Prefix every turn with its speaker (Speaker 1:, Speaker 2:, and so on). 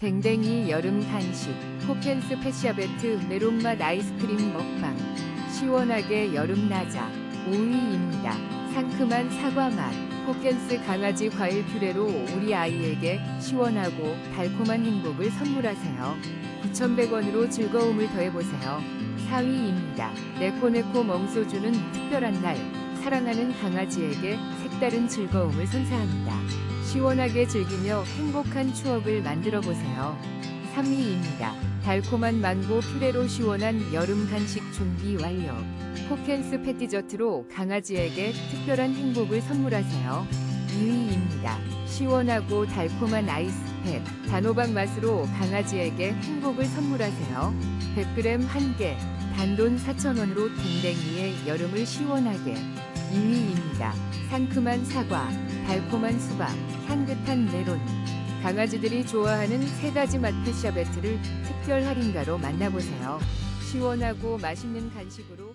Speaker 1: 댕댕이 여름 간식, 포켄스 패샤베트 메론맛 아이스크림 먹방, 시원하게 여름 나자, 5위입니다. 상큼한 사과 맛, 포켄스 강아지 과일 퓨레로 우리 아이에게 시원하고 달콤한 행복을 선물하세요. 9,100원으로 즐거움을 더해보세요. 4위입니다. 네코네코 멍소주는 특별한 날, 사랑하는 강아지에게 색다른 즐거움을 선사합니다. 시원하게 즐기며 행복한 추억을 만들어 보세요. 3위입니다. 달콤한 망고 퓨레로 시원한 여름 간식 준비 완료. 포켄스 패티저트로 강아지에게 특별한 행복을 선물하세요. 2위입니다. 시원하고 달콤한 아이스팩, 단호박 맛으로 강아지에게 행복을 선물하세요. 100g 1개, 단돈 4,000원으로 댕댕이의 여름을 시원하게. 2위입니다. 상큼한 사과, 달콤한 수박, 향긋한 메론. 강아지들이 좋아하는 세 가지 맛 패샤베트를 특별 할인가로 만나보세요. 시원하고 맛있는 간식으로